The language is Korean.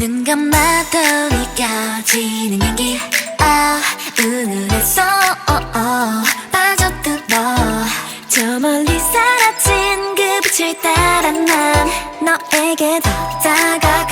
눈 감아도 느껴지는 향기 아 우울했어 오, 어, 빠졌던 너저 멀리 사라진 그 빛을 따라 난 너에게 더 다가가.